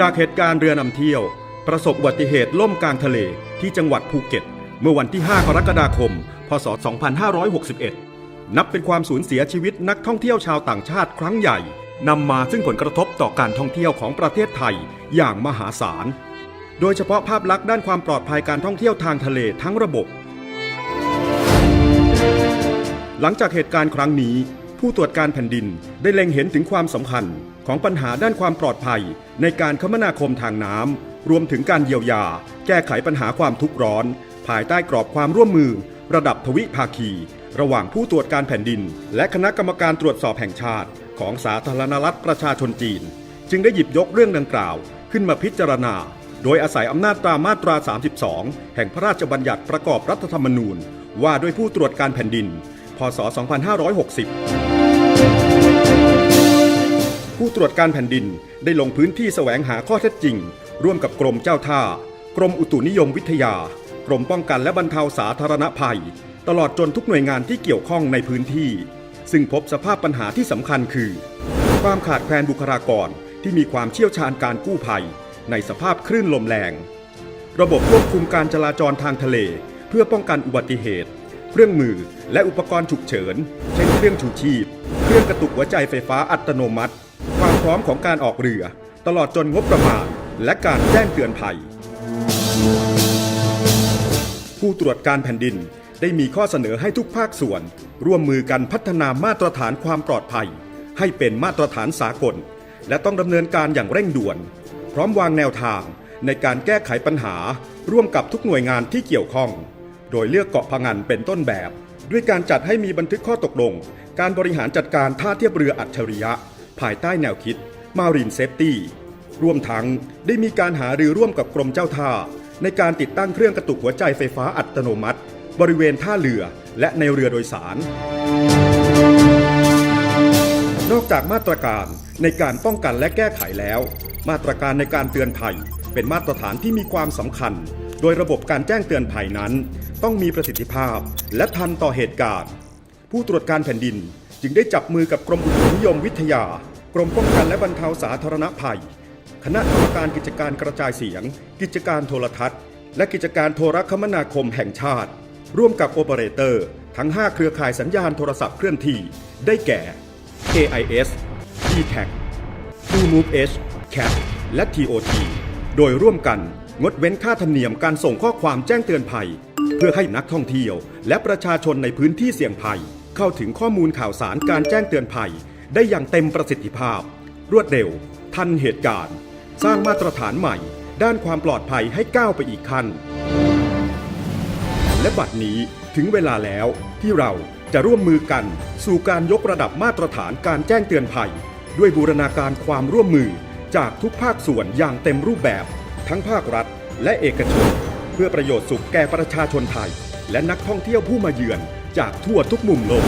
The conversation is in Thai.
จากเหตุการณ์เรือนำเที่ยว ประสบอุบัติเหตุล่มกลางทะเลที่จังหวัดภูเก็ต เมื่อวันที่ 5 กรกฎาคม พศ 2561 นับเป็นความสูญเสียชีวิตนักท่องเที่ยวชาวต่างชาติครั้งใหญ่นำมาซึ่งผลกระทบต่อการท่องเที่ยวของประเทศไทยอย่างมหาศาล โดยเฉพาะภาพลักษณ์ด้านความปลอดภัยการท่องเที่ยวทางทะเลทั้งระบบ หลังจากเหตุการณ์ครั้งนี้ ผู้ตรวจการแผ่นดินได้เล็งเห็นถึงความสำคัญ ของปัญหาด้านความปลอดภัย ในการคมนาคมทางน้ำรวมถึงการเยียวยา แก้ไขปัญหาความทุกข์ร้อน ภายใต้กรอบความร่วมมือ ระดับทวิภาคี ระหว่างผู้ตรวจการแผ่นดิน และคณะกรรมการตรวจสอบแห่งชาติ ของสาธารณรัฐประชาชนจีน จึงได้หยิบยกเรื่องดังกล่าว ขึ้นมาพิจารณา โดยอาศัยอำนาจตามมาตรา 32 แห่งพระราชบัญญัติประกอบรัฐธรรมนูญ ว่าด้วยผู้ตรวจการแผ่นดิน พศ 2560 ผู้ตรวจการแผ่นดินได้ลงพื้นที่แสวงหาข้อเท็จจริง ร่วมกับกรมเจ้าท่า กรมอุตุนิยมวิทยา กรมป้องกันและบรรเทาสาธารณภัย ตลอดจนทุกหน่วยงานที่เกี่ยวข้องในพื้นที่ ซึ่งพบสภาพปัญหาที่สำคัญคือ ความขาดแคลนบุคลากรที่มีความเชี่ยวชาญการกู้ภัย ในสภาพคลื่นลมแรง ระบบควบคุมการจราจรทางทะเล เพื่อป้องกันอุบัติเหตุ เครื่องมือ และอุปกรณ์ฉุกเฉิน เช่นเครื่องชูชีพ เครื่องกระตุกหัวใจไฟฟ้าอัตโนมัติ ความพร้อมของการออกเรือ ตลอดจนงบประมาณ และการแจ้งเตือนภัย ผู้ตรวจการแผ่นดินได้มีข้อเสนอให้ทุกภาคส่วน ร่วมมือกันพัฒนามาตรฐานความปลอดภัย ให้เป็นมาตรฐานสากล และต้องดำเนินการอย่างเร่งด่วน พร้อมวางแนวทางในการแก้ไขปัญหาร่วมกับทุกหน่วยงานที่เกี่ยวข้อง โดยเลือกเกาะพะงันเป็นต้นแบบ ด้วยการจัดให้มีบันทึกข้อตกลง การบริหารจัดการท่าเทียบเรืออัจฉริยะ ภายใต้แนวคิด Marine Safety รวมทั้งได้มีการหารือร่วมกับกรมเจ้าท่า ในการติดตั้งเครื่องกระตุกหัวใจไฟฟ้าอัตโนมัติ บริเวณท่าเรือและในเรือโดยสาร นอกจากมาตรการในการป้องกันและแก้ไขแล้ว มาตรการในการเตือนภัยเป็นมาตรฐานที่มีความสำคัญ โดยระบบการแจ้งเตือนภัยนั้น ต้องมีประสิทธิภาพ และทันต่อเหตุการณ์ ผู้ตรวจการแผ่นดินจึงได้จับมือกับกรมอุตุนิยมวิทยา กรมป้องกันและบรรเทาสาธารณภัย คณะกรรมการกิจการกระจายเสียง กิจการโทรทัศน์ และกิจการโทรคมนาคมแห่งชาติ ร่วมกับโอเปอเรเตอร์ ทั้ง 5 เครือข่ายสัญญาณโทรศัพท์เคลื่อนที่ ได้แก่ AIS d t a c True Move H CAT และ TOT โดยร่วมกัน งดเว้นค่าธรรมเนียมการส่งข้อความแจ้งเตือนภัย เพื่อให้นักท่องเที่ยว และประชาชนในพื้นที่เสี่ยงภัย เข้าถึงข้อมูลข่าวสารการแจ้งเตือนภัย ได้อย่างเต็มประสิทธิภาพ รวดเร็ว ทันเหตุการณ์ สร้างมาตรฐานใหม่ ด้านความปลอดภัยให้ก้าวไปอีกขั้น และบัดนี้ถึงเวลาแล้วที่เราจะร่วมมือกันสู่การยกระดับมาตรฐานการแจ้งเตือนภัย ด้วยบูรณาการความร่วมมือจากทุกภาคส่วนอย่างเต็มรูปแบบ ทั้งภาครัฐ และเอกชน เพื่อประโยชน์สุขแก่ประชาชนไทย และนักท่องเที่ยวผู้มาเยือนจากทั่วทุกมุมโลก